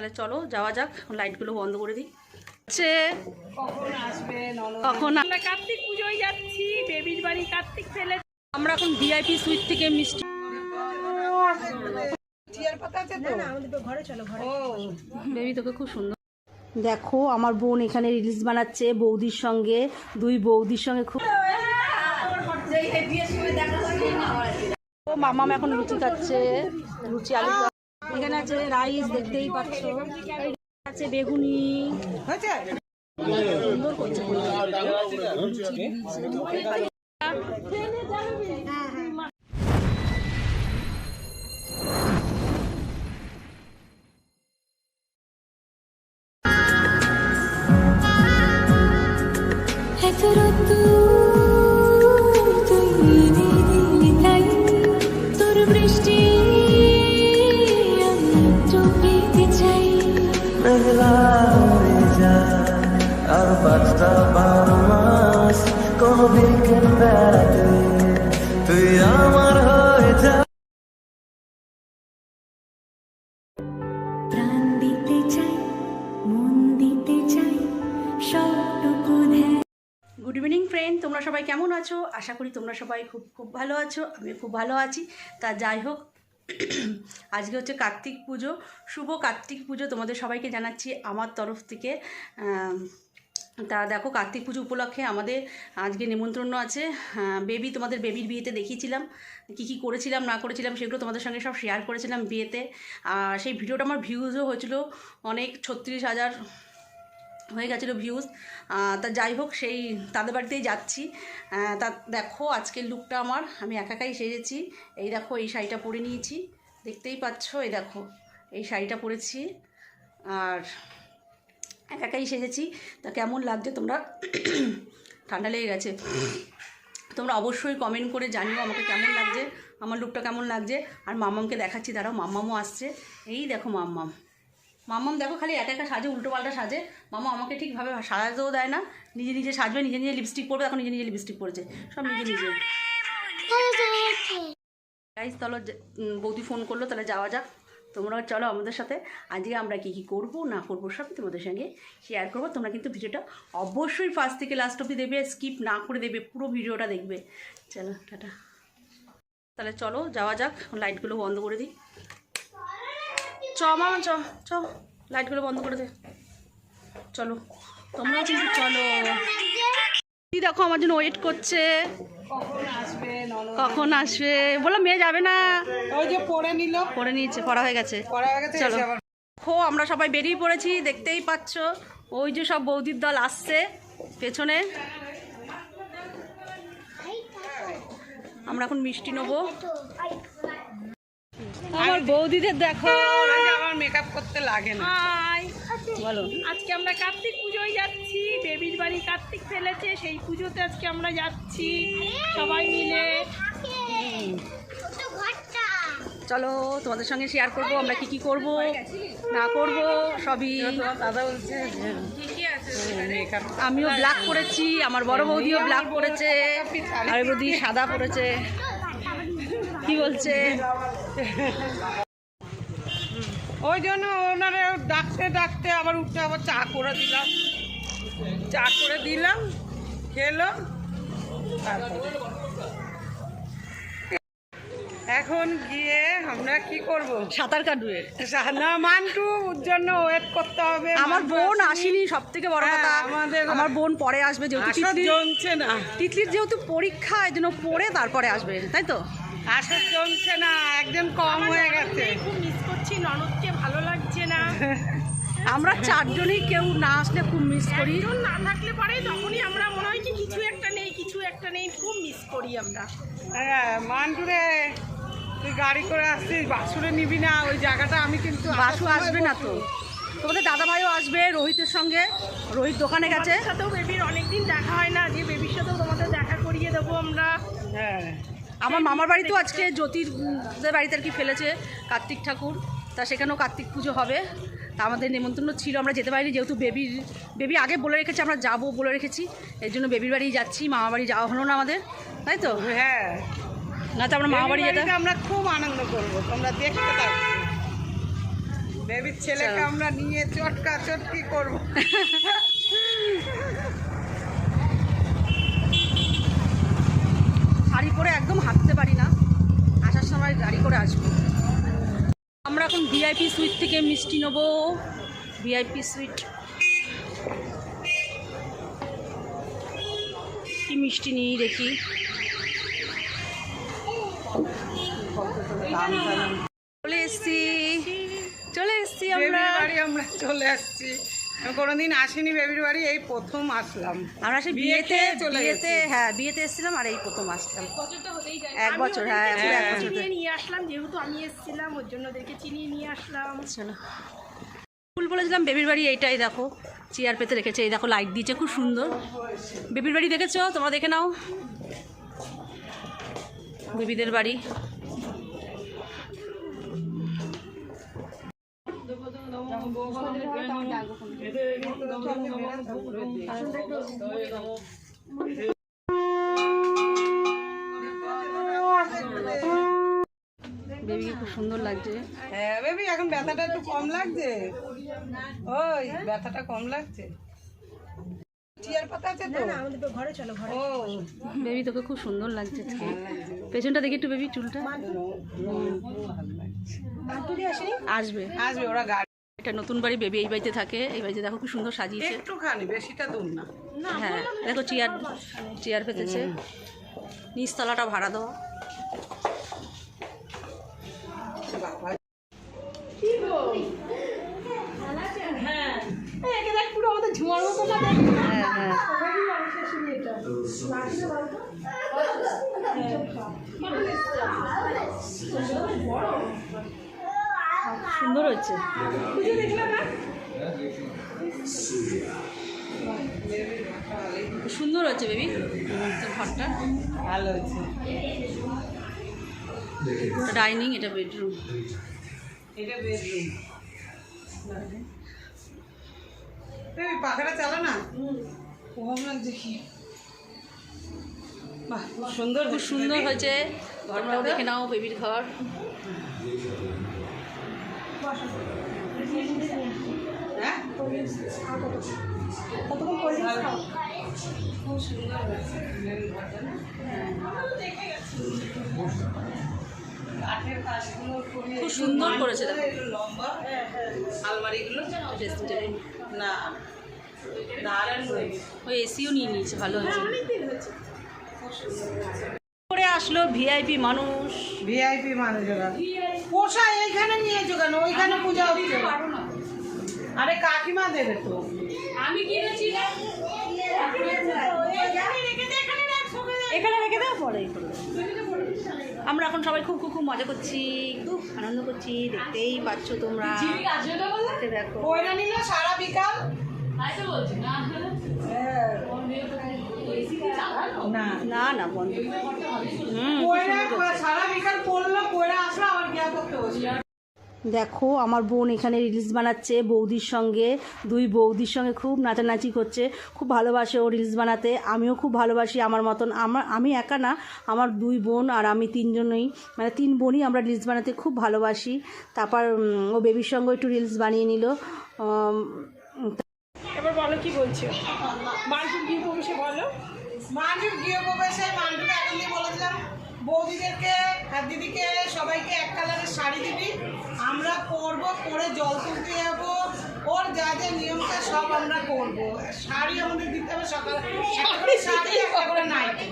তাহলে চলো যাওয়া যাক লাইটগুলো বন্ধ করে দিই। হচ্ছে কখন আমরা কার্তিক পুজোয় যাচ্ছি বেবির বাড়ি কার্তিক ফেলে আমরা এখন ভিআইপি সুইট থেকে মিষ্টি চেয়ার পাতা আছে তো? ঘরে চলো ঘরে। ও। বেবি তোকে খুব সুন্দর দেখো আমার বোন এখানে রিলস বানাচ্ছে বৌদির সঙ্গে দুই বৌদির সঙ্গে খুব ও মামাম এখন লুচি খাচ্ছে। লুচি আলু। এখানে আছে রাইস দেখতেই পাচ্ছ। আছে বেগুনি। সুন্দর করছে। আশা করি তোমরা সবাই খুব খুব ভালো আছো আমি খুব ভালো আছি। তা যাই হোক, আজকে হচ্ছে কার্তিক পুজো, শুভ কার্তিক পুজো তোমাদের সবাইকে জানাচ্ছি আমার তরফ থেকে। তা দেখো, কার্তিক পুজো উপলক্ষে আমাদের আজকে নিমন্ত্রণ আছে। বেবি তোমাদের বেবির বিয়েতে দেখিয়েছিলাম, কী কী করেছিলাম, না করেছিলাম সেগুলো তোমাদের সঙ্গে সব শেয়ার করেছিলাম বিয়েতে। আর সেই ভিডিওটা আমার ভিউজও হয়েছিল অনেক ছত্রিশ হাজার হয়ে গেছিল ভিউজ তা যাই হোক, সেই তাদের বাড়িতেই যাচ্ছি। তা দেখো, আজকের লুকটা আমার। আমি একাকাই সেজেছি। এই দেখো, এই শাড়িটা পরে নিয়েছি। দেখতেই পাচ্ছ, এই দেখো, এই শাড়িটা পরেছি। আর একাকাই সেজেছি। তা কেমন লাগছে তোমরা? ঠান্ডা লেগে গেছে। তোমরা অবশ্যই কমেন্ট করে জানিও আমাকে কেমন লাগছে, আমার লুকটা কেমন লাগছে। আর মাম্মামকে দেখাচ্ছি, দাঁড়াও মাম্মামও আসছে। এই দেখো, মাম্মাম। মাম্মাম দেখো খালি একা একা সাজে, উল্টো পাল্টা সাজে। মামা আমাকে ঠিকভাবে সাজাতেও দেয় না। নিজে নিজে সাজবে, নিজে নিজে লিপস্টিক পরবে, এখন নিজে নিজে লিপস্টিক পরেছে। সব নিজে নিজে। গাইজ তাহলে বৌদি ফোন করল, তাহলে যাওয়া যাক। তোমরা চলো আমাদের সাথে। আজকে আমরা কী কী করব, না করব সব তোমাদের সঙ্গে শেয়ার করব। তোমরা কিন্তু ভিডিওটা অবশ্যই ফার্স্ট থেকে লাস্ট অব্দি দেবে স্কিপ না করে দেবে পুরো ভিডিওটা দেখবে। চলো, টাটা। তাহলে চলো, যাওয়া যাক। লাইটগুলো বন্ধ করে দিই। চ মামা চ চ। লাইটগুলো বন্ধ করে দে। চলো তোমরাও কিন্তু চলো। দেখো আমার জন্য ওয়েট করছে। কখন আসবে? বলো মেয়ে যাবে না। ওই যে পড়ে নিল। পরে নিয়েছে পড়া হয়ে গেছে। পড়া চলো। খো আমরা সবাই বেরিয়ে পড়েছি দেখতেই পাচ্ছ। ওই যে সব বৌদির দল আসছে পেছনে। আমরা এখন মিষ্টি নেব। আমার বৌদিদের দেখো। আমার মেকআপ করতে লাগে না। বলো। আজকে আমরা কার্তিক পুজোয় যাচ্ছি। বেবির বাড়ি কার্তিক ফেলেছে সেই পুজোতে আজকে আমরা যাচ্ছি। সবাই মিলে। চলো তোমাদের সঙ্গে শেয়ার করব আমরা কি কি করব না করব সবই। দাদা বলছে আমিও ব্ল্যাক করেছি আমার বড় বৌদিও ব্ল্যাক করেছে আর বৌদি সাদা পরেছে। কি বলছে? ওই জন্য ওনারে ডাকতে ডাকতে আবার উঠতে আবার চা করে দিলাম। চা করে দিলাম খেলো এখন গিয়ে আমরা কি করব? সাঁতার কাটবে। না মান্টুর জন্য ওয়েট করতে হবে। আমার বোন আসেনি। সব থেকে বড় হ্যাঁ, কথা আমাদের- আমার বোন পরে আসবে যেহেতু জমছে না। তিতলির যেহেতু পরীক্ষা এই জন্য পরে তারপরে আসবে তাই তো? আসর জমছে না একদিন কম হয়ে গেছে। খুব মিস করছি ননদকে ভালো লাগছে না। আমরা চারজনই কেউ না আসলে খুব মিস করি। না থাকলে পরে তখনই আমরা মনে হয় কি কিছু একটা নেই কিছু একটা নেই খুব মিস করি আমরা। হ্যাঁ মান্টুরে তুই গাড়ি করে আসছিস বাসুরে নিবি না ওই জায়গাটা আমি কিন্তু বাসু আসবে না তো। তোমাদের দাদা ভাইও আসবে রোহিতের সঙ্গে রোহিত দোকানে গেছে। সাথেও বেবির অনেকদিন দেখা হয় না যে বেবির সাথেও তোমাদের দেখা করিয়ে দেবো আমরা। হ্যাঁ। আমার মামার বাড়িতেও আজকে জ্যোতিরদের বাড়িতে আর কি ফেলেছে কার্তিক ঠাকুর। তা সেখানেও কার্তিক পুজো হবে। তা আমাদের নিমন্ত্রণ ছিল আমরা যেতে পারিনি যেহেতু বেবির বেবি আগে বলে রেখেছি আমরা যাব বলে রেখেছি। এর জন্য বেবির বাড়ি যাচ্ছি মামার বাড়ি যাওয়া হলো না আমাদের তাই তো? হ্যাঁ। না তো আমরা মামা বাড়ি বাড়িতে আমরা খুব আনন্দ করব তোমরা দেখতে থাকো। বেবির ছেলেকে আমরা নিয়ে চটকা চটকি করব। শাড়ি পরে একদম হাঁটতে পারি না। আসার সময় গাড়ি করে আসব। আমরা এখন ভিআইপি সুইট থেকে মিষ্টি নেব। ভিআইপি সুইট কি মিষ্টি নিয়ে দেখি। চলে এসছি। চলে এসছি আমরা চলে আসছি। কোনোদিন আসিনি বেবির বাড়ি এই প্রথম আসলাম। আমরা সেই বিয়েতে বিয়েতে। হ্যাঁ বিয়েতে এসেছিলাম আর এই প্রথম আসলাম। এক বছর হ্যাঁ এক বছর চিনিয়ে নিয়ে আসলাম যেহেতু আমি এসেছিলাম ওর জন্য ওদেরকে চিনিয়ে নিয়ে আসলাম। চলো। ফুল বলেছিলাম বেবির বাড়ি এইটাই দেখো। চেয়ার পেতে রেখেছে এই দেখো লাইট দিয়েছে খুব সুন্দর। বেবির বাড়ি দেখেছ? তোমরা দেখে নাও। বেবিদের বাড়ি। বেবিকে খুব সুন্দর লাগছে হ্যাঁ বেবি এখন ব্যথাটা একটু কম লাগছে ওই ব্যথাটা কম লাগছে বেবি তোকে খুব সুন্দর লাগছে পেছনটা দেখি একটু বেবি চুলটা আসবে আসবে ওরা গাড়ি এটা নতুন বাড়ি বেবি এই বাড়িতে থাকে এই বাড়িতে দেখো খুব সুন্দর সাজিয়েছে। একটুখানি বেশিটা দূর না। হ্যাঁ দেখো চেয়ার চেয়ার পেতেছে নিচতলাটা ভাড়া দেওয়া হ্যাঁ। হ্যাঁ। সুন্দর হচ্ছে সুন্দর হচ্ছে বেবি। ঘরটা ভালো হয়েছে। ডাইনিং এটা বেডরুম। এটা বেডরুম। পাখাটা চালা না? কম লাগছে কি বাহ সুন্দর খুব সুন্দর হয়েছে। ঘরটাও দেখে নাও বেবির ঘর। হ্যাঁ খুব সুন্দর করেছে লম্বা আলমারিগুলো ড্রেসিং না ওই এসিও নিয়ে নিয়েছে ভালো হয়েছে। করে আসলো ভিআইপি মানুষ। ভিআইপি মানুষেরা পোষায় এইখানে নিয়েছো কেন? ওইখানে পূজা হচ্ছে। আরে কাকিমা দেবে তো। আমি কিনেছি। এখানে রেখে দাও পরে আমরা এখন সবাই খুব খুব খুব মজা করছি খুব আনন্দ করছি। দেখতেই পাচ্ছ তোমরা। দেখো। কইরা নিল সারা বিকাল। না না না বন্ধ। দেখো আমার বোন এখানে রিলস বানাচ্ছে বৌদির সঙ্গে দুই বৌদির সঙ্গে খুব নাচানাচি করছে খুব ভালোবাসে ও রিলস বানাতে আমিও খুব ভালোবাসি আমার মতন। আমার আমি একা না আমার দুই বোন আর আমি তিনজনই মানে তিন বোনই আমরা রিলস বানাতে খুব ভালোবাসি। তারপর ও বেবির সঙ্গে একটু রিলস বানিয়ে নিল। এবার বলো কি বলছো? মালটুর গিয়ে প্রবেশে বলো। মান্ডুর গৃহ প্রবেশে মান্ডুকে এখন দিয়ে বলে দিলাম বৌদিদেরকে আর দিদিকে সবাইকে এক কালারের শাড়ি দিবি। আমরা পরবো পরে জল তুলতে যাব। ওর যা যা নিয়মটা সব আমরা করব। শাড়ি আমাদের দিতে হবে সকালে একটা করে শাড়ি একটা করে নাইটি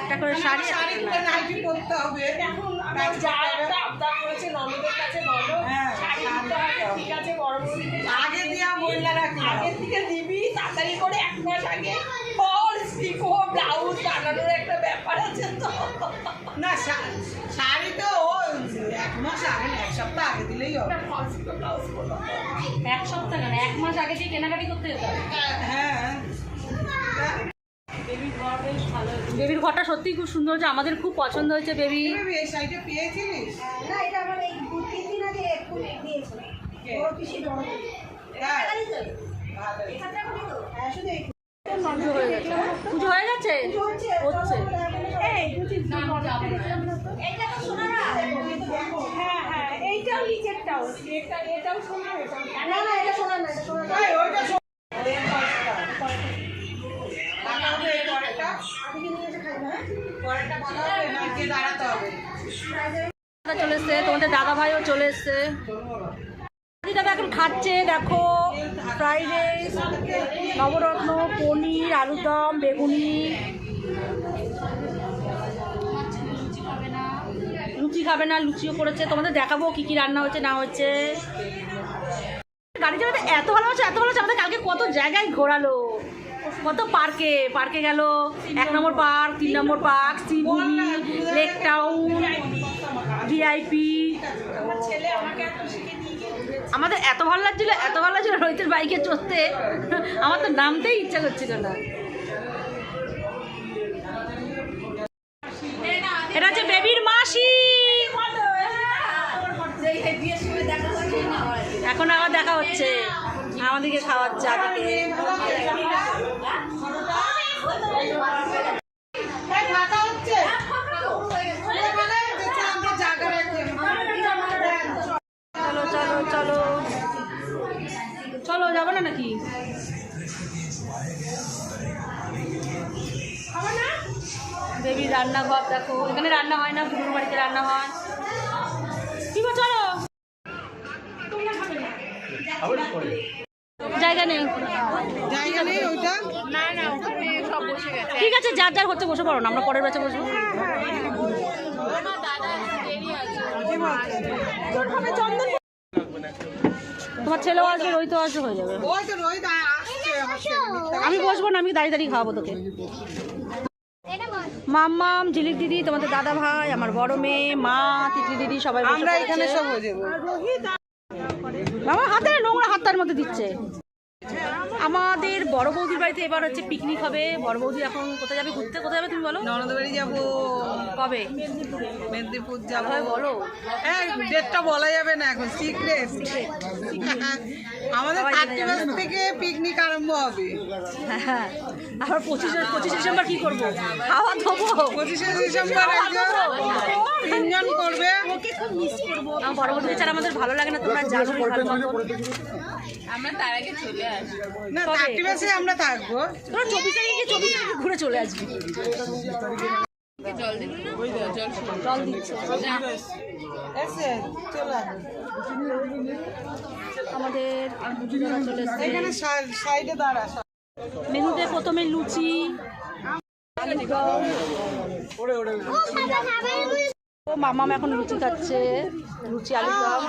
একটা করে শাড়ি শাড়ি করে নাইটি পরতে হবে। কাজ আবদার করেছে ননদের কাছে বলো হ্যাঁ, ঠিক আছে বড় আগে দিয়া মহিলা রাখি। আগের থেকে দিবি তাড়াতাড়ি করে এক মাস আগে। ব্লাউজ বানানোর একটা ব্যাপার আছে তো। না শাড়ি তো ও এক মাস আগে না, এক সপ্তাহ আগে দিলেই হবে। এক সপ্তাহ কেন এক মাস আগে দিয়ে কেনাকাটি করতে যেতে হবে। হ্যাঁ। বেবির ঘরটা সত্যিই খুব সুন্দর হয়েছে আমাদের খুব পছন্দ হয়েছে বেবি হ্যাঁ। পুজো হয়ে গেছে। হয়ে হচ্ছে হ্যাঁ হ্যাঁ এইটাও নিচেরটাও। এটাও শোনা না এটা শোনা না চলে তোমাদের দাদা চলে দাদা এখন খাচ্ছে দেখো রাইস নবরত্ন পনির আলুদম বেগুনি লুচি খাবে না লুচিও করেছে তোমাদের দেখাবো কি কি রান্না হচ্ছে না হচ্ছে গাড়ি চালাতে এত ভালো হচ্ছে এত ভালো হচ্ছে আমাদের কালকে কত জায়গায় ঘোরালো। কত পার্কে? পার্কে গেল এক নম্বর পার্ক, তিন নম্বর পার্ক সিবুরি লেক টাউন, ভিআইপি। আমাদের এত ভালো লাগছিল, এত ভালো লাগছিল রোহিতের বাইকে চড়তে। আমার তো নামতেই ইচ্ছা করছিল না। এটা হচ্ছে বেবির মাসি। এখন আবার দেখা হচ্ছে। আমাদেরকে খাওয়াচ্ছে রাখি। চলো যাব না নাকি? বেবি রান্নাঘর দেখো। এখানে রান্না হয় না বুড়ুর বাড়িতে রান্না হয়। কি গো, চলো। জায়গা নেই? জায়গা নেই ওইটা? ঠিক আছে যার যার হচ্ছে বসে পড়ো না আমরা পরের ব্যাচে বসবো। তোমার ছেলেও আসবে রোহিতও আসবে হয়ে যাবে। রোহিত আমি বসবো না আমি দাঁড়িয়ে দাঁড়িয়ে খাওয়াবো তোকে। মাম্মাম ঝিলিক দিদি তোমাদের দাদা ভাই আমার বড় মেয়ে মা তিতলি দিদি সবাই বসে আমরা এখানে। সব হয়ে যাব। হাতে নোংরা হাত তার মধ্যে দিচ্ছে। আমাদের বড় বৌদির বাড়িতে এবার হচ্ছে পিকনিক হবে। বড় বৌদি এখন কোথায় যাবে? ঘুরতে কোথায় যাবে তুমি বলো? ননদ বাড়ি যাব। কবে? মেদিনীপুর যাব। বলো। হ্যাঁ ডেটটা বলা যাবে না এখন সিক্রেট আমাদের থার্টি যাবে। থেকে পিকনিক আরম্ভ হবে। হ্যাঁ আবার পঁচিশে পঁচিশে ডিসেম্বর কি করব? খাওয়া দেবো পঁচিশে ডিসেম্বর তিনজন করবে। আমার বড় বৌদি ছাড়া আমাদের ভালো লাগে না তোমরা জানো ভালো মতন না কবে? থার্টি মাসে আমরা থাকব। তোরা চব্বিশ তারিখে চব্বিশ তারিখে ঘুরে চলে আসবি। জল দিচ্ছে। এসে চলে আমাদের দুজনা চলে এসছে এখানে সাইডে দাঁড়া। মেনুতে প্রথমে লুচি ও মামাম এখন লুচি খাচ্ছে। লুচি আলু দম।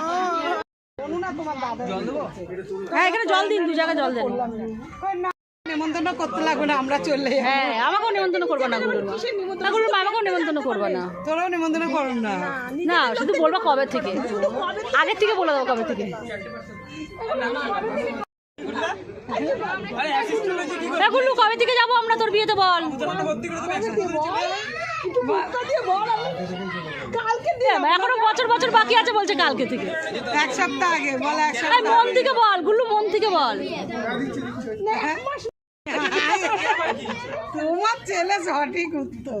হ্যাঁ এখানে জল দিন দু জায়গায় জল দেন। নেমন্তন্ন করতে লাগবে না আমরা চলে হ্যাঁ আমাকেও নিমন্ত্রণ করবা না গুলোর আমাকেও নিমন্ত্রণ করবা না। তোরাও নেমন্তন্ন করুন না। না শুধু বলব কবে থেকে। আগের থেকে বলে দেবো কবে থেকে। গুল্লু কবে থেকে যাব আমরা তোর বিয়েতে বল। এখনও বছর বছর বাকি আছে বলছে কালকে থেকে। এক সপ্তাহ আগে বল এক এই সপ্তাহ মন থেকে বল গুল্লু মন থেকে বল। তোমার ছেলে সঠিক উত্তর।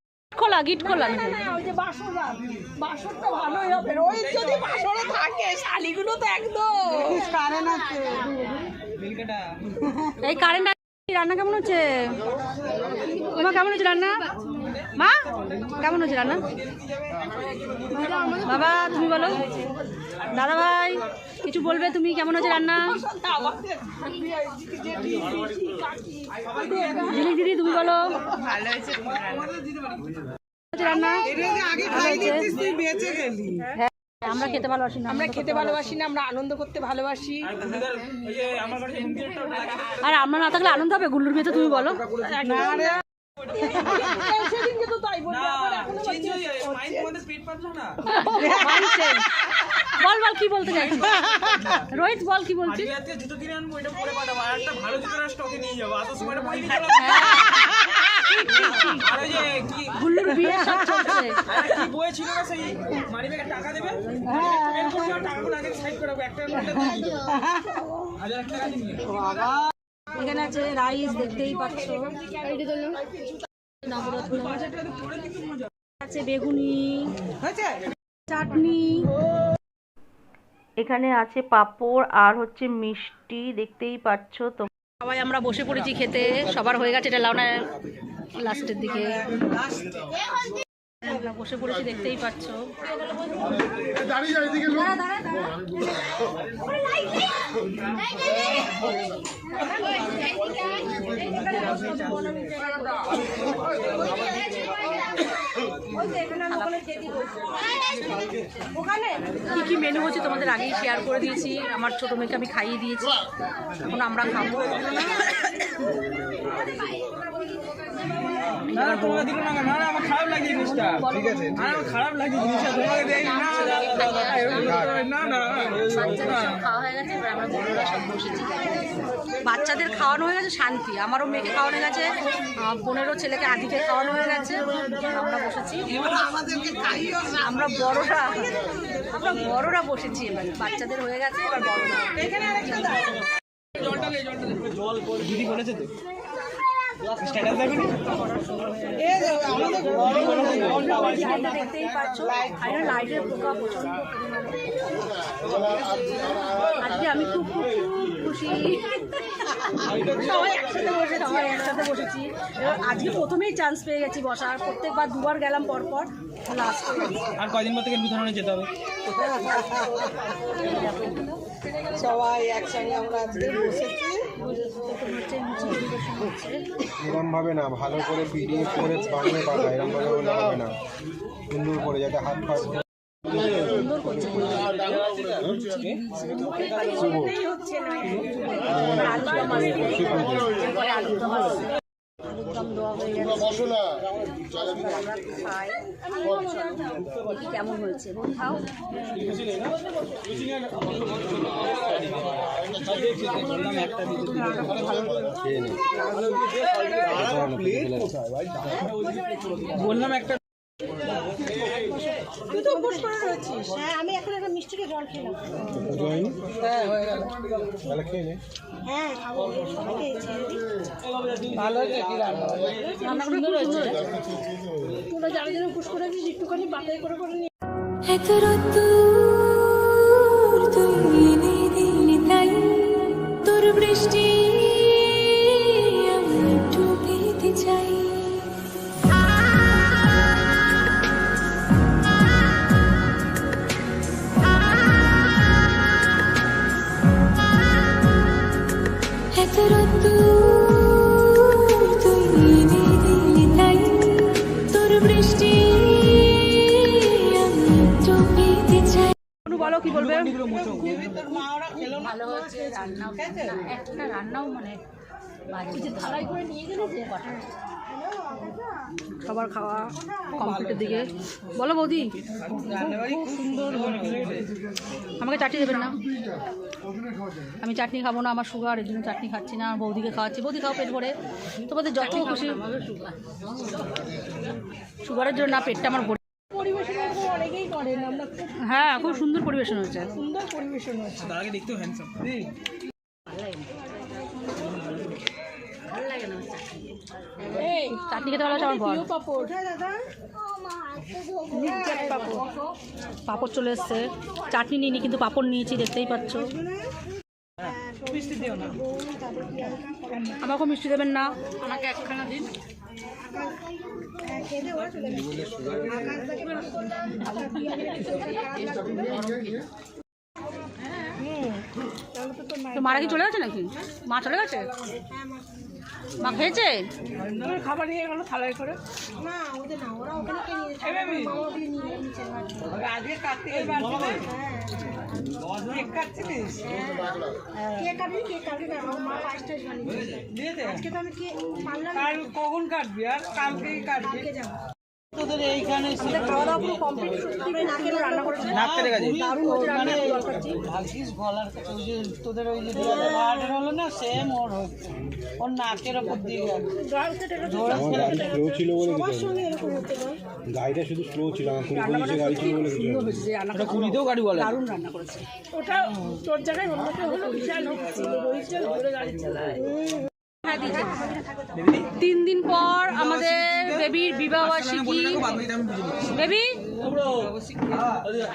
খোলা গিট খোলা ওই যে বাসর বাসরটা ভালোই হবে। ওই যদি বাসরে থাকে শালিগুলো তো একদম। কারেন্ট আছে। এই কারেন্ট রান্না কেমন হচ্ছে? মা কেমন হচ্ছে রান্না? মা কেমন হচ্ছে রান্না? বাবা তুমি বলো। দাদা ভাই কিছু বলবে তুমি? কেমন হচ্ছে রান্না? ঝিলিক দিদি তুমি বলো। এটা যে আগে খাই দিচ্ছিস তুই বেঁচে গেলি। হ্যাঁ আমরা খেতে ভালোবাসি না আমরা খেতে ভালোবাসি। না আমরা আনন্দ করতে ভালোবাসি। আর আমরা না থাকলে আনন্দ হবে? গুল্লুর বিয়েতে তুমি বলো। না রে। সেদিনকে তো তাই বলব আবার এখনও Mindset. বল বল কি বলতে চাইছিস রোহিত বল কি বলছিস? জুতো কিনে আনব এটা পরে পাঠাবো। আর একটা ভালো জুতো স্টকে নিয়ে যাব। এত সময় পরে আর ওই যে কি গুল্লুর বিয়ে সব চলছে। কি বই ছিল না সেই মানি ব্যাগে টাকা দেবে? পেমেন্ট টাকাগুলো আগে সাইড করে একটা নোটটা দিয়ে হাজার টাকা দিয়ে এখানে আছে রাইস দেখতেই পাচ্ছ। নবরত্ন আছে বেগুনি। চাটনি। এখানে আছে পাঁপড় আর হচ্ছে মিষ্টি দেখতেই পাচ্ছ তো সবাই আমরা বসে পড়েছি খেতে। সবার হয়ে গেছে এটা লাউনা লাস্টের দিকে। বসে পড়েছি দেখতেই পাচ্ছ। কি কি মেনু হচ্ছে তোমাদের আগেই শেয়ার করে দিয়েছি। আমার ছোট মেয়েকে আমি খাইয়ে দিয়েছি। এখন আমরা খাব। না না তোমাকে দিল না না না আমার খারাপ লাগে জিনিসটা ঠিক আছে আমার খারাপ লাগে জিনিসটা তোমাকে দেই না না এরকম করতে হবে না না খাওয়া হয়ে গেছে আমরা বড়রা সব বসেছি বাচ্চাদের খাওয়ানো হয়ে গেছে শান্তি আমারও মেয়েকে খাওয়ানো হয়ে গেছে বোনেরও ছেলেকে আদিকে খাওয়ানো হয়ে গেছে আমরা বসেছি আমাদেরকে আমরা বড়রা আমরা বড়রা বসেছি এবার বাচ্চাদের হয়ে গেছে এবার বড়রা জল দিদি বলেছে তো দেখতেই পাচ্ছ লাইটের পোকা প্রচণ্ড আজকে আমি খুব খুব খুশি সবাই একসাথে বসে সবাই একসাথে বসেছি আজকে প্রথমেই চান্স পেয়ে গেছি বসার প্রত্যেকবার দুবার গেলাম পর পর লাস্ট আর কয়দিন পর থেকে লুধারণে যেতে হবে? সবাই একসঙ্গে আমরা আজকে বসেছি। এরম ভাবে না ভালো করে পিডিএফ করে বানিয়ে পাঠা এরম ভাবে হলে হবে না। সুন্দর করে যাতে হাত পা সুন্দর হয়ে গেছে। আমরা খাই কেমন হয়েছে? খাও। বললাম একটা তুই তো হ্যাঁ আমি এখন একটা মিষ্টিকে জল খেলাম। তাহলে হ্যাঁ খাব। সবাই খেয়েছি ভালো তোরা যারা যারা উপোস করেছিস একটুখানি বাতাই করে করে নিয়ে এত রোদ্দুর তুই বাজে যে থালায় করে নিয়ে গেলে যে সবার খাওয়া কমপ্লিটের দিকে। বলো বৌদি। আমাকে চাটনি দেবেন না। আমি চাটনি খাব না আমার সুগার এর জন্য চাটনি খাচ্ছি না বৌদিকে খাওয়াচ্ছি। বৌদি খাও পেট ভরে। তোমাদের যত খুশি। সুগারের জন্য না পেটটা আমার ভরে হ্যাঁ খুব সুন্দর পরিবেশন হয়েছে। সুন্দর পরিবেশন হয়েছে। তার দেখতেও হ্যান্ডসাম চাটনি খেতে ভালো আমার প্রিয় পাপড়। চলে এসছে। চাটনি নিইনি কিন্তু পাঁপড় নিয়েছি দেখতেই পাচ্ছ। মিষ্টি দিও না আমাকেও মিষ্টি দেবেন না। আমাকে একখানা দিন। তো মারা কি চলে গেছে নাকি? মা চলে গেছে? মা খেয়েছে? খাবার নিয়ে গেলো থালায় করে। না ওদের না ওরা ওখানে কে নিয়ে মামা ওখানে নিয়ে গেলো নিচে আজকে কার্তিকের কেক কাটছিলিস? কে কাটবি কে কাটবি না আমার মা পাঁচটা আজকে তো আমি কে পারলাম কখন কাটবি আর কালকেই কাটবি? তোদের এইখানে আমাদের খাওয়া দাওয়া পুরো কমপ্লিট সত্যি নাকের রান্না করেছে। নাক কেটে গেছে। দারুণ হয়েছে রান্না জল খাচ্ছি ভাগ্যিস গলার কাছে ওই যে তোদের ওই যে হলো না সেম ওর হচ্ছে। ওর নাকের ওপর দিয়ে ছিল বলে গাড়িটা শুধু স্লো ছিল আমার কুড়ি পঁচিশে গাড়ি ছিল বলে এটা কুড়িতেও গাড়ি বলে। দারুণ রান্না করেছে। ওটা তোর জায়গায় অন্য কেউ হলো বিশাল হচ্ছে রোহিত ধরে গাড়ি চালায়। হ্যাঁ, তিন দিন পর আমাদের বেবির বিবাহ বার্ষিকী। বেবি?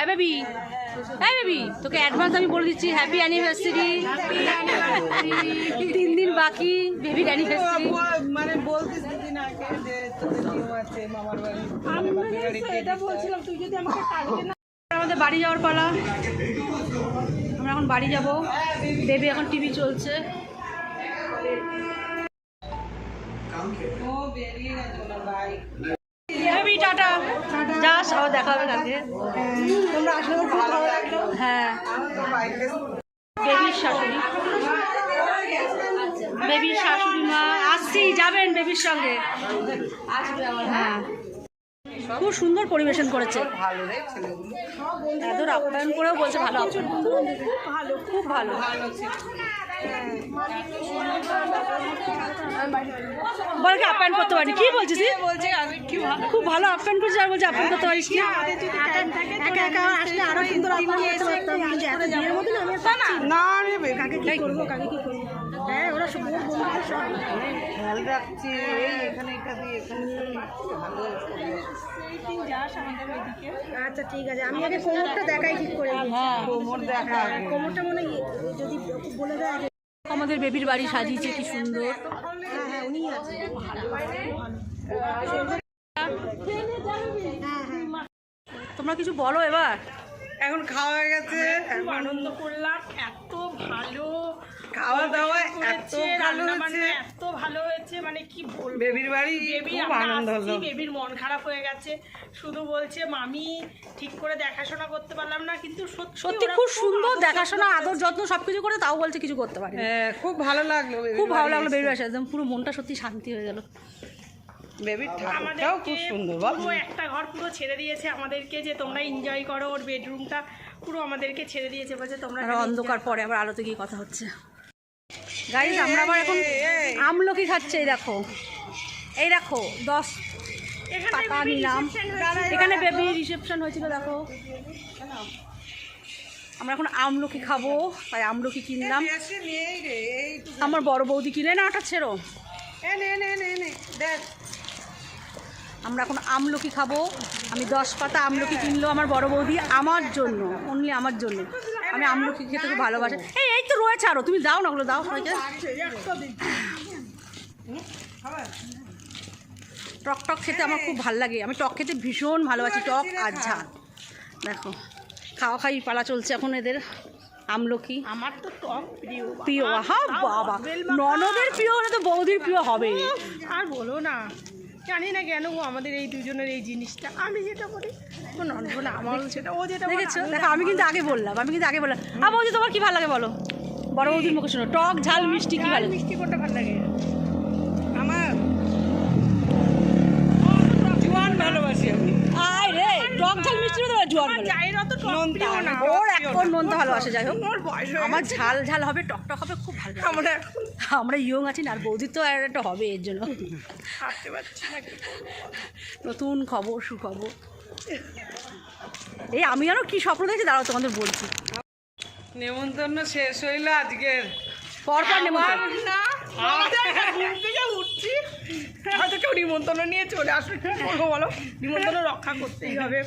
বেবি। হ্যাঁ বেবি তোকে অ্যাডভান্স আমি বলে দিচ্ছি হ্যাপি অ্যানিভার্সারি তিন দিন বাকি বেবির অ্যানিভার্সারি মানে বলতিস দিদিন আগে যে আছে মামার বাড়ি বাপের এটা বলছিলাম তুই যদি আমাকে কালকে না আমাদের বাড়ি যাওয়ার পালা। আমরা এখন বাড়ি যাব। বেবি এখন টিভি চলছে। ও বেরিয়ে গেছে ওনার বাইক বেবি টাটা। যাস আবার দেখা হবে কালকে। তোমরা আসলে খুব ভালো লাগল। হ্যাঁ। বেবির শাশুড়ি। বেবির শাশুড়ি মা। আসছি যাবেন বেবির সঙ্গে। হ্যাঁ। খুব সুন্দর পরিবেশন করেছে। এত আপ্যায়ন করেও বলছে ভালো ভালো খুব ভালো। ভালো আপ বলে আপ্যায়ন করতে পারি। কি বলছিস বলছে খুব ভালো আপ্যায়ন করছিস আর বলছে আপ্যায়ন করতে পারিস কি একা একা আসলে আরও সুন্দর করতে পারতাম। আমি না। বেবি কাকে কি করব কাকে কি করব? খেয়াল রাখছি এই এখানে এটা দিয়ে এখানে আচ্ছা ঠিক আছে। আমি আগে কোমরটা দেখাই ঠিক করে হ্যাঁ কোমর দেখা কোমরটা মনে যদি বলে দেয় আমাদের বেবির বাড়ি সাজিয়েছে কি সুন্দর। হ্যাঁ হ্যাঁ উনি আছে। তোমরা কিছু বলো এবার? এখন খাওয়া হয়ে গেছে। খুব আনন্দ করলাম এত ভালো খাওয়া দাওয়া এত ভালো হয়েছে। এত ভালো হয়েছে মানে কি বলব? বেবির বাড়ি খুব আনন্দ হলো। বেবির মন খারাপ হয়ে গেছে। শুধু বলছে মামি ঠিক করে দেখাশোনা করতে পারলাম না। কিন্তু সত্যি সত্যি খুব সুন্দর দেখাশোনা আদর যত্ন সবকিছু করে তাও বলছে কিছু করতে পারি হ্যাঁ খুব ভালো লাগল খুব ভালো লাগল। বেবির বাসা একদম পুরো মনটা সত্যি শান্তি হয়ে গেল। বেবির ঠাকুরটাও খুব সুন্দর পুরো একটা ঘর পুরো ছেড়ে দিয়েছে আমাদেরকে যে তোমরা এনজয় করো ওর বেডরুমটা পুরো আমাদেরকে ছেড়ে দিয়েছে বলছে তোমরা অন্ধকার পরে আবার আলোতে গিয়ে কথা হচ্ছে। গাইজ আমরা আবার এখন আমলকি খাচ্ছে এই দেখো। এই দেখো দশ এখানে পাতা নিলাম। এখানে বেবি রিসেপশন হয়েছিল দেখো। আমরা এখন আমলকি খাব তাই আমলকি কিনলাম। আমার বড় বৌদি কিনে না ওটা ছেড়ো। আমরা এখন আমলকি খাব। আমি দশ পাতা আমলকি কিনলো আমার বড় বৌদি আমার জন্য অনলি আমার জন্য। আমি আমলকি খেতে খুব ভালোবাসি। এই এই তো রয়েছে আরও তুমি দাও না ওগুলো দাও সবাইকে। টক টক খেতে আমার খুব ভালো লাগে। আমি টক খেতে ভীষণ ভালোবাসি টক আর ঝাল। দেখো খাওয়া খাই পালা চলছে এখন এদের আমলকি। আমার তো টক প্রিয় প্রিয় বাবা। ননদের প্রিয় হলে তো বৌদির প্রিয় হবে আর বলো না জানি না কেন ও আমাদের এই দুজনের এই জিনিসটা। আমি যেটা করি ও ননদ বলে আমার সেটা ও যেটা দেখেছ? দেখো আমি কিন্তু আগে বললাম আমি কিন্তু আগে বললাম। বৌদি তোমার কি ভালো লাগে বলো? বড় বৌদির মুখে শোনো টক ঝাল মিষ্টি কি ভালো? মিষ্টি কোনটা ভালো লাগে আমার জোয়ান ভালোবাসি আমি আয় রে টক ঝাল ওর এখন মন তো ভালোবাসে যাই হোক। আমার ঝাল ঝাল হবে টক টক হবে খুব ভালো। আমরা আমরা ইয়ং আছি না আর বৌদির তো আর একটা হবে এর জন্য। নতুন খবর সুখবর। এই আমি আরও কি স্বপ্ন দেখছি? দাঁড়াও তোমাদের বলছি। নেমন্তন্ন শেষ হইল আজকের। পরপর নেব না আমাদের ঘুম থেকে উঠছি। হয়তো কেউ নিমন্ত্রণ নিয়ে চলে আসবে। বলো। নিমন্ত্রণ রক্ষা করতেই হবে।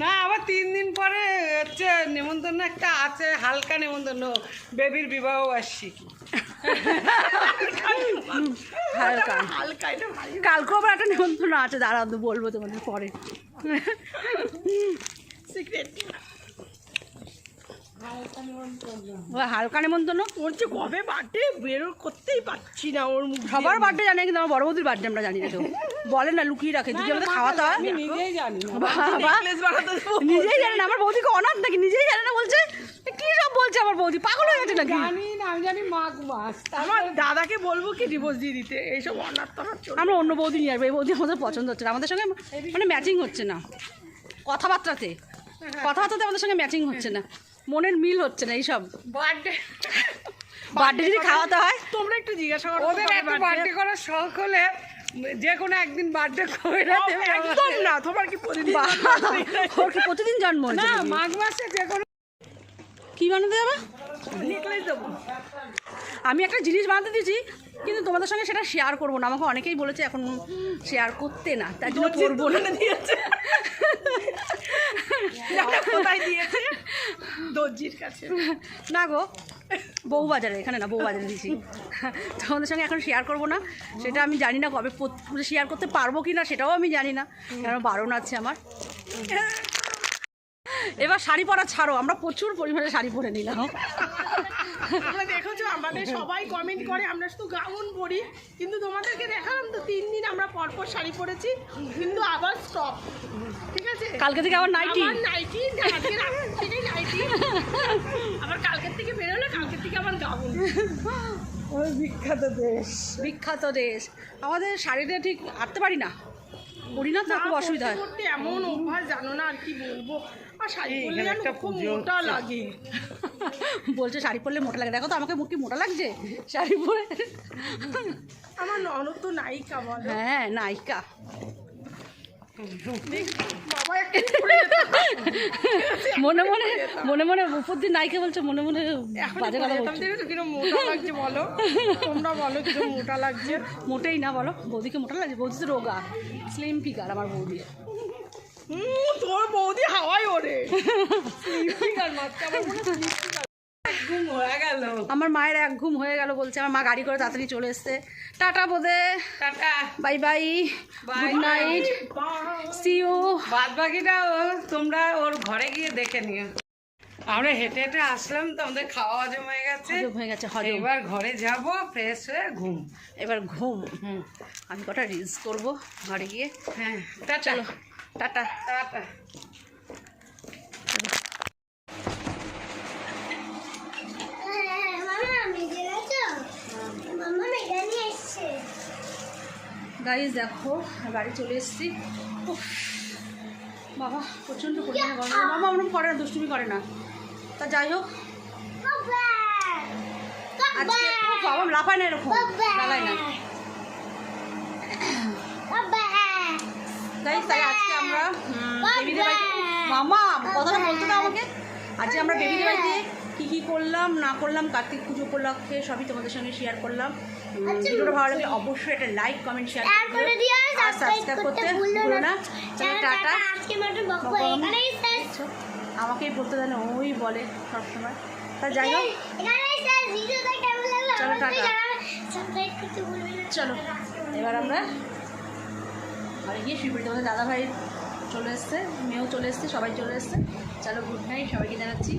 না আবার তিন দিন পরে হচ্ছে নেমন্তন্ন একটা আছে হালকা নেমন্তন্ন বেবির বিবাহ বার্ষিকী হালকা। কালকেও আবার একটা নেমন্তন্ন আছে দাঁড়াও বলব তোমাদের পরে। সিক্রেট হালকা নেমন্তন্ন ওর যে কবে বার্থডে? বেরো করতেই পারছি না ওর মুখ সবার বার্থডে জানে কিন্তু আমার বড় বৌদির বার্থডে আমরা জানি না কেউ বলে না লুকিয়ে রাখে যদি আমাদের খাওয়াতে হয় নিজেই জানি। নিজেই জানে না আমার বৌদিকে অনাথ নাকি? নিজেই জানে না বলছে কি সব বলছে আমার বৌদি? পাগল হয়ে গেছে নাকি? জানি না আমি জানি মাঘ মাস আমার দাদাকে বলব কি ডিভোর্স দিয়ে দিতে এইসব অনাথ আমরা অন্য বৌদি নিয়ে আসব এই বৌদি আমাদের পছন্দ হচ্ছে না। আমাদের সঙ্গে মানে ম্যাচিং হচ্ছে না। কথাবার্তাতে। কথাবার্তাতে আমাদের সঙ্গে ম্যাচিং হচ্ছে না। মনের মিল হচ্ছে না এইসব। বার্থডে বার্থডে যদি খাওয়াতে হয়? তোমরা একটু জিজ্ঞাসা করো। ওদের এত বার্থডে করার শখ হলে যে কোনো একদিন বার্থডে করে একদম না। তোমার কি প্রতিদিন প্রতিদিন জন্ম না মাঘ মাসে যে কোনো কি বানাতে যাবে? নেকলেস দেবো। আমি একটা জিনিস বানাতে দিয়েছি কিন্তু তোমাদের সঙ্গে সেটা শেয়ার করব না। আমাকে অনেকেই বলেছে এখন শেয়ার করতে না তাই জন্য করব না। কোথায় দিয়েছে? দর্জির কাছে। না গো বউবাজারে এখানে না বউবাজারে দিয়েছি। তোমাদের সঙ্গে এখন শেয়ার করব না সেটা আমি জানি না কবে শেয়ার করতে পারব কি না সেটাও আমি জানি না। কারণ বারণ আছে আমার। এবার শাড়ি পরা ছাড়ো আমরা প্রচুর পরিমাণে শাড়ি পরে নিলাম। দেখেছ আমাদের সবাই কমেন্ট করে আমরা শুধু গাউন পরি। কিন্তু তোমাদেরকে দেখালাম তো তিন দিন আমরা পরপর শাড়ি পরেছি কিন্তু আবার স্টপ ঠিক আছে? কালকে থেকে আবার নাইটি নাইটি আজকে থেকে নাইটি আবার কালকের থেকে বেরোলে কালকের থেকে আবার গাউন বিখ্যাত দেশ। বিখ্যাত দেশ। আমাদের শাড়িটা ঠিক আটতে পারি না। পরি না তো খুব অসুবিধা হয়। করতে এমন অভ্যাস জানো না আর কি বলব। আর শাড়ি পরলে একটা খুব মোটা লাগে। বলছে শাড়ি পরলে মোটা লাগে। দেখো তো আমাকে মুখ কি মোটা লাগছে? শাড়ি পরে আমার ননদ তো নায়িকা বলো। হ্যাঁ নায়িকা বাবা একটু পরে যেত। মনে মনে মনে মনে উপর দিয়ে নায়িকা বলছে মনে মনে বাজে কথা লাগছে বলো? তোমরা বলো কিরম মোটা লাগছে? মোটেই না বলো বৌদিকে মোটা লাগছে বৌদি তো রোগা স্লিম ফিগার আমার বৌদি। তোর বৌদি হাওয়াই ওরে ঘুম হয়ে গেল। আমার মায়ের এক ঘুম হয়ে গেল বলছে আমার মা গাড়ি করে তাড়াতাড়ি চলে এসছে। টাটা বোধে। Tata. Bye bye. Good night. See you বাদ বাকিটা তোমরা ওর ঘরে গিয়ে দেখে নিও। আমরা হেঁটে হেঁটে আসলাম তো আমাদের খাওয়া হজম হয়ে গেছে। হজম হয়ে গেছে হজম। এবার ঘরে যাব ফ্রেশ হয়ে ঘুম। এবার ঘুম। হুম। আমি কটা রিলস করব ঘরে গিয়ে। হ্যাঁ চলো টাটা। টাটা। গাইজ দেখো বাড়ি চলে এসেছি। বাবা প্রচণ্ড পরিমাণে গরম। বাবা ওরকম করে না দুষ্টুমি করে না। তা যাই হোক। আজকে বাবা লাফায় না এরকম। লাগায় না। গাইজ তাই আজকে আমরা বেবিদের বাড়িতে মামা কথাটা বলতো না আমাকে? আজকে আমরা বেবিদের বাড়িতে কী কী করলাম না করলাম কার্তিক পুজো উপলক্ষে সবই তোমাদের সঙ্গে শেয়ার করলাম। ভিডিওটা ভালো লাগলে অবশ্যই একটা লাইক কমেন্ট শেয়ার আর সাবস্ক্রাইব করতে ভুলো না। টাটা। আজকে মতো বকবো এখানেই শেষ। আমাকেই বলতে দেন ওই বলে সবসময়। তা যাই হোক। এখানেই শেষ। ভিডিওটা কেমন লাগল? চলো, টাটা। সাবস্ক্রাইব করতে ভুলবে না। চলো এবার আমরা ঘরে গিয়ে শুয়ে পড়ি তোমাদের দাদা ভাই চলে এসছে মেয়েও চলে এসছে সবাই চলে এসছে। চলো গুড নাইট সবাইকে জানাচ্ছি।